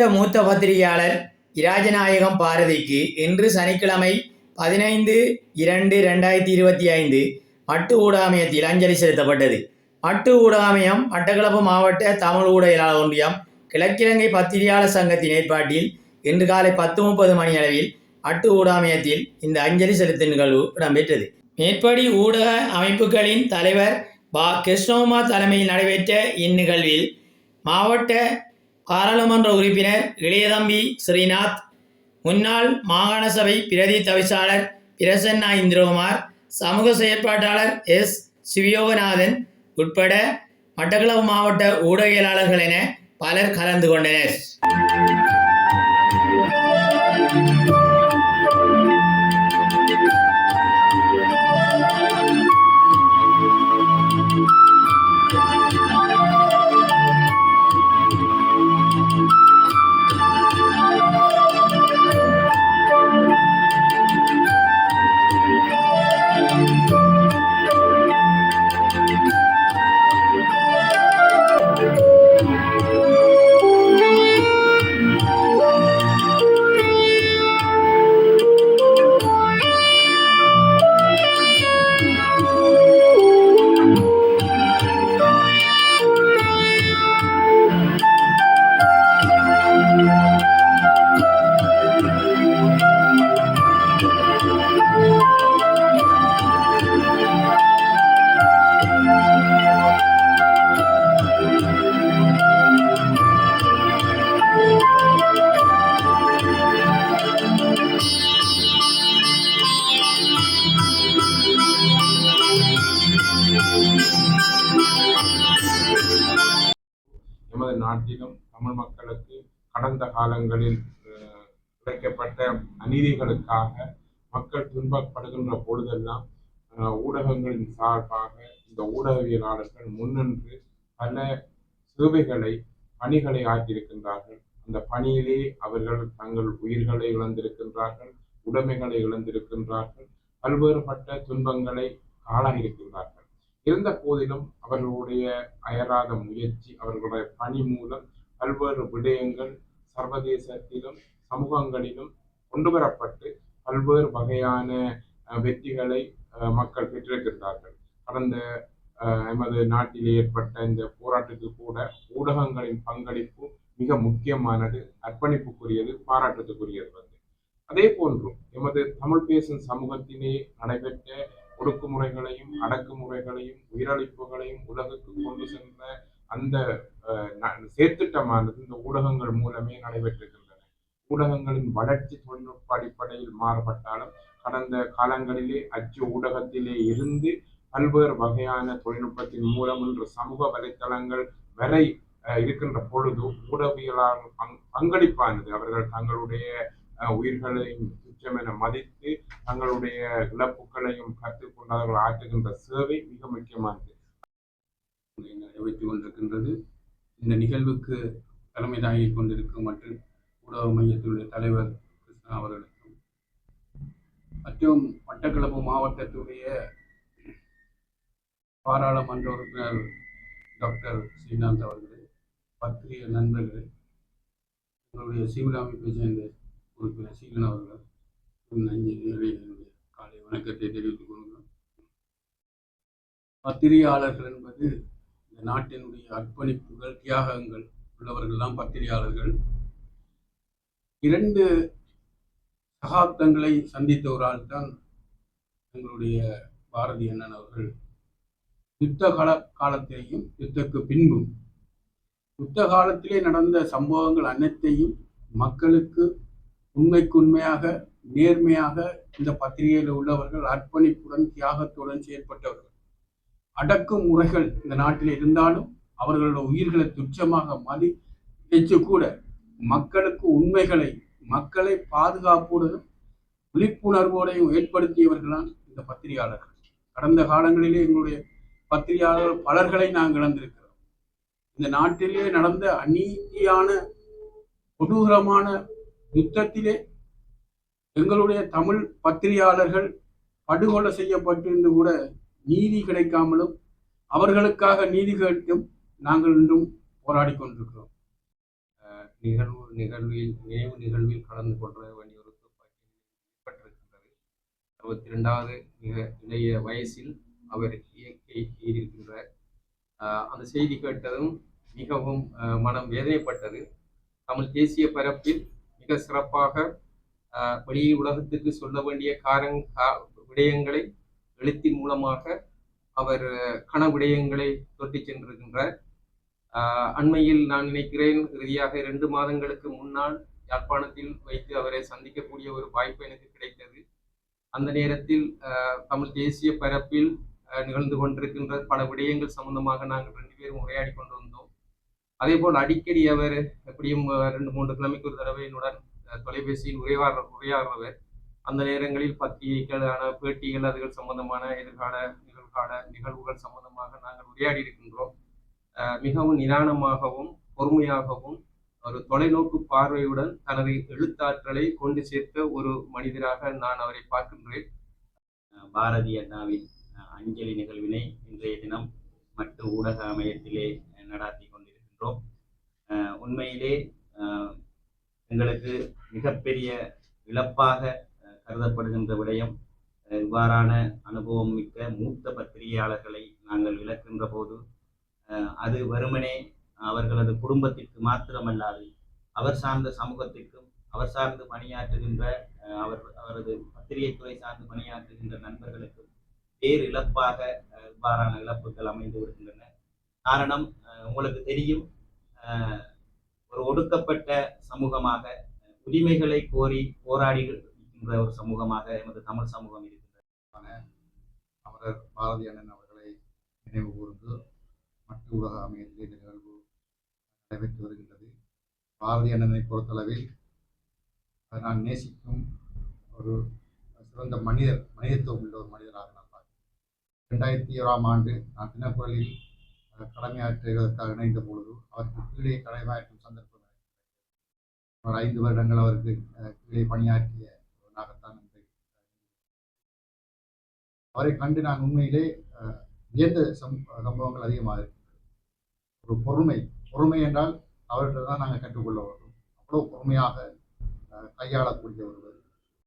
மறைந்த மூத்த பத்திரிகையாளர் இராஜநாயகம் பாரதிக்கு இன்று சனிக்கிழமை பதினைந்து இரண்டு ரெண்டாயிரத்தி இருபத்தி ஐந்து மட்டு ஊடாமயத்தில் அஞ்சலி செலுத்தப்பட்டது. மட்டு ஊடாமயம் மட்டக்களப்பு மாவட்ட தமிழ் ஊடகியலாளர் ஒன்றியம் கிழக்கிழங்கை பத்திரிகையாளர் சங்கத்தின் ஏற்பாட்டில் இன்று காலை பத்து முப்பது மணி அளவில் மட்டு ஊடாமயத்தில் இந்த அஞ்சலி செலுத்தும் நிகழ்வு இடம்பெற்றது. மேற்படி ஊடக அமைப்புகளின் தலைவர் பா கிருஷ்ணகுமார் தலைமையில் நடைபெற்ற இந்நிகழ்வில் மாவட்ட பாராளுமன்ற உறுப்பினர் இளையதம்பி ஸ்ரீநாத் முன்னாள் மாகாண சபை பிரதி தவிசாளர் பிரசன்னா இந்திரகுமார் சமூக செயற்பாட்டாளர் எஸ். சிவயோகநாதன் உட்பட மட்டக்களப்பு மாவட்ட ஊடகவியலாளர்கள் என பலர் கலந்து கொண்டனர். மக்களுக்கு கடந்த காலங்களில் கிடைக்கப்பட்ட அநீதிகளுக்காக மக்கள் துன்பப்படுகின்ற பொழுதெல்லாம் ஊடகங்களின் சார்பாக இந்த ஊடகவியலாளர்கள் முன்னின்று பல சேவைகளை பணிகளை ஆற்றியிருக்கின்றார்கள். அந்த பணியிலே அவர்கள் தங்கள் உயிர்களை இழந்திருக்கின்றார்கள் உடைமைகளை இழந்திருக்கின்றார்கள் பல்வேறுபட்ட துன்பங்களை ஆளாகியிருக்கின்றார்கள் இருந்த போதிலும் அவர்களுடைய அயராத முயற்சி அவர்களுடைய பணி மூலம் பல்வேறு விடயங்கள் சர்வதேசத்திலும் சமூகங்களிலும் கொண்டு வரப்பட்டு பல்வேறு வகையான வெற்றிகளை மக்கள் பெற்றிருக்கின்றார்கள். கடந்த எமது நாட்டில் ஏற்பட்ட இந்த போராட்டத்துக்கு கூட ஊடகங்களின் பங்களிப்பு மிக முக்கியமானது அர்ப்பணிப்புக்குரியது பாராட்டத்துக்குரியது வந்து. அதே போன்று எமது தமிழ் பேசும் சமூகத்திலே நடைபெற்ற ஒடுக்குமுறைகளையும் அடக்குமுறைகளையும் உயிரிழப்புகளையும் உலகுக்கு கொண்டு சென்ற அந்த சேர்த்துட்டமானது ந- இந்த ஊடகங்கள் மூலமே நடைபெற்றிருக்கின்றன. ஊடகங்களின் வளர்ச்சி தொழில்நுட்ப அடிப்படையில் மாறுபட்டாலும் கடந்த காலங்களிலே அச்சு ஊடகத்திலே இருந்து பல்வேறு வகையான தொழில்நுட்பத்தின் மூலம் இன்று சமூக வலைத்தளங்கள் வரை இருக்கின்ற பொழுது ஊடகவியலாளர் பங் பங்களிப்பானது. அவர்கள் தங்களுடைய உயிர்களையும் துச்சம் என மதித்து தங்களுடைய இழப்புகளையும் கற்றுக்கொண்டு அவர்கள் ஆற்றுகின்ற சேவை மிக முக்கியமானது. நடைபெற்றுக் கொண்டிருக்கின்றது. இந்த நிகழ்வுக்கு தலைமை தாங்கி கொண்டிருக்கும் மற்றும் ஊடக மையத்தினுடைய தலைவர் கிருஷ்ணா அவர்களுக்கும் மற்றும் மட்டக்களப்பு மாவட்டத்துடைய பாராளுமன்ற உறுப்பினர் டாக்டர் ஸ்ரீநாத் அவர்களே பத்திரிகை நண்பர்களே எங்களுடைய சிவில் அமைப்பை சேர்ந்த உறுப்பினர் சீலன் அவர்கள் நஞ்சு காலை வணக்கத்தை தெரிவித்துக் கொள்கிறோம். பத்திரிகையாளர்கள் என்பது இந்த நாட்டினுடைய அர்ப்பணிப்புகள் தியாகங்கள் உள்ளவர்கள்லாம் பத்திரிகையாளர்கள். இரண்டு சகாப்தங்களை சந்தித்த ஒரு ஆள் தான் எங்களுடைய பாரதி அண்ணன் அவர்கள் யுத்த கால காலத்திலேயும் யுத்தக்கு பின்பும் யுத்த காலத்திலே நடந்த சம்பவங்கள் அனைத்தையும் மக்களுக்கு உண்மைக்கு உண்மையாக நேர்மையாக இந்த பத்திரிகையில் உள்ளவர்கள் அர்ப்பணிப்புடன் தியாகத்துடன் செயற்பட்டவர்கள். அடக்கும் முறைகள் இந்த நாட்டில் இருந்தாலும் அவர்களோட உயிர்களை துச்சமாக மதித்து கூட மக்களுக்கு உண்மைகளை மக்களை பாதுகாப்புடனும் விழிப்புணர்வோடையும் ஏற்படுத்தியவர்களான் இந்த பத்திரிகையாளர்கள். கடந்த காலங்களிலே எங்களுடைய பத்திரிகையாளர்கள் பலர்களை நாங்கள் இழந்திருக்கிறோம். இந்த நாட்டிலே நடந்த அநீதியான கொடூரமான யுத்தத்திலே எங்களுடைய தமிழ் பத்திரிகையாளர்கள் படுகொலை செய்யப்பட்டு கூட நீதி கிடைக்காமலும் அவர்களுக்காக நீதி கேட்டும் நாங்கள் இன்றும் போராடி கொண்டிருக்கிறோம். நிகழ்வு நிகழ்வில் நினைவு நிகழ்வில் கலந்து கொள்ள வேண்டிய ஒரு துப்பாக்கி ஏற்பட்டிருக்கின்றது. அறுபத்தி ரெண்டாவது மிக இளைய வயசில் அவர் இயற்கை ஈடுகின்றார் அந்த செய்தி கேட்டதும் மிகவும் மனம் வேதனைப்பட்டது. தமிழ் தேசிய பரப்பில் மிக சிறப்பாக ஆஹ் வெளி உலகத்துக்கு சொல்ல வேண்டிய காரங் கா- விடயங்களை எழுத்தின் மூலமாக அவர் கன விடயங்களை தொட்டிச் சென்றிருக்கின்றார். அண்மையில் நான் நினைக்கிறேன் இறுதியாக இரண்டு மாதங்களுக்கு முன்னால் யாழ்ப்பாணத்தில் வைத்து அவரை சந்திக்கக்கூடிய ஒரு வாய்ப்பு எனக்கு கிடைத்தது. அந்த நேரத்தில் தமிழ் தேசிய பரப்பில் நிகழ்ந்து கொண்டிருக்கின்ற பல விடயங்கள் சம்பந்தமாக நாங்கள் ரெண்டு பேரும் உரையாடி கொண்டு வந்தோம். அதே போல் அடிக்கடி அவர் எப்படியும் ரெண்டு மூன்று கிழமைக்கு ஒரு தடவை என்னுடன் தொலைபேசியில் உரையாடுற உரையாடுறவர். அந்த நேரங்களில் பத்திரிகைகளான பேட்டிகள் அதுகள் சம்பந்தமான எதிர்கால நிகழ்கால நிகழ்வுகள் சம்பந்தமாக நாங்கள் உரையாடி இருக்கின்றோம். மிகவும் நிதானமாகவும் பொறுமையாகவும் ஒரு தொலைநோக்கு பார்வையுடன் தனது எழுத்தாற்றலை கொண்டு சேர்த்த ஒரு மனிதராக நான் அவரை பார்க்கின்றேன். பாரதி அண்ணாவின் அஞ்சலி நிகழ்வினை இன்றைய தினம் மட்டு ஊடக அமையத்திலே நடாத்தி கொண்டிருக்கின்றோம். உண்மையிலே எங்களுக்கு மிகப்பெரிய இழப்பாக கருதப்படுகின்ற விடயம் இவ்வாறான அனுபவம் மிக்க மூத்த பத்திரிகையாளர்களை நாங்கள் இழக்கின்ற போது அது வெறுமனே அவர்களது குடும்பத்திற்கு மாத்திரமல்லாது அவர் சார்ந்த சமூகத்திற்கும் அவர் சார்ந்து பணியாற்றுகின்ற அவர் அவரது பத்திரிகை துறை சார்ந்து பணியாற்றுகின்ற நண்பர்களுக்கும் பேர் இழப்பாக இவ்வாறான இழப்புகள் அமைந்து விடுகின்றன. காரணம் உங்களுக்கு தெரியும் ஒரு ஒடுக்கப்பட்ட சமூகமாக உரிமைகளை கோரி போராடி என்ற ஒரு சமூகமாக எமது தமிழ் சமூகம் இருக்கின்றன அமரர் பாரதி அண்ணன் அவர்களை நினைவு கூர்ந்து மட்டு உலக அமையத்தில் நிகழ்வு நடைபெற்று வருகின்றது. பாரதி அண்ணனை பொறுத்தளவில் நான் நேசிக்கும் ஒரு சிறந்த மனிதர் மனிதத்துவம் உள்ள ஒரு மனிதராக நான் பார்க்கிறேன். ரெண்டாயிரத்தி ஓராம் ஆண்டு நான் தினக்குரலில் கடமையாற்றுவதற்காக இணைந்த பொழுது அவருக்கு கீழே கடமையாற்றும் சந்தர்ப்பம் ஒரு ஐந்து வருடங்கள் அவருக்கு கீழே பணியாற்றிய ஒருவனாகத்தான் இன்றைக்கு அவரை கண்டு நான் உண்மையிலே வியந்த சம் சம்பவங்கள் அதிகமாக இருக்கின்றது ஒரு பொறுமை பொறுமை என்றால் அவர்கிட்ட தான் நாங்கள் கற்றுக்கொள்ள வேண்டும். அவ்வளவு பொறுமையாக அஹ், கையாளக்கூடிய ஒரு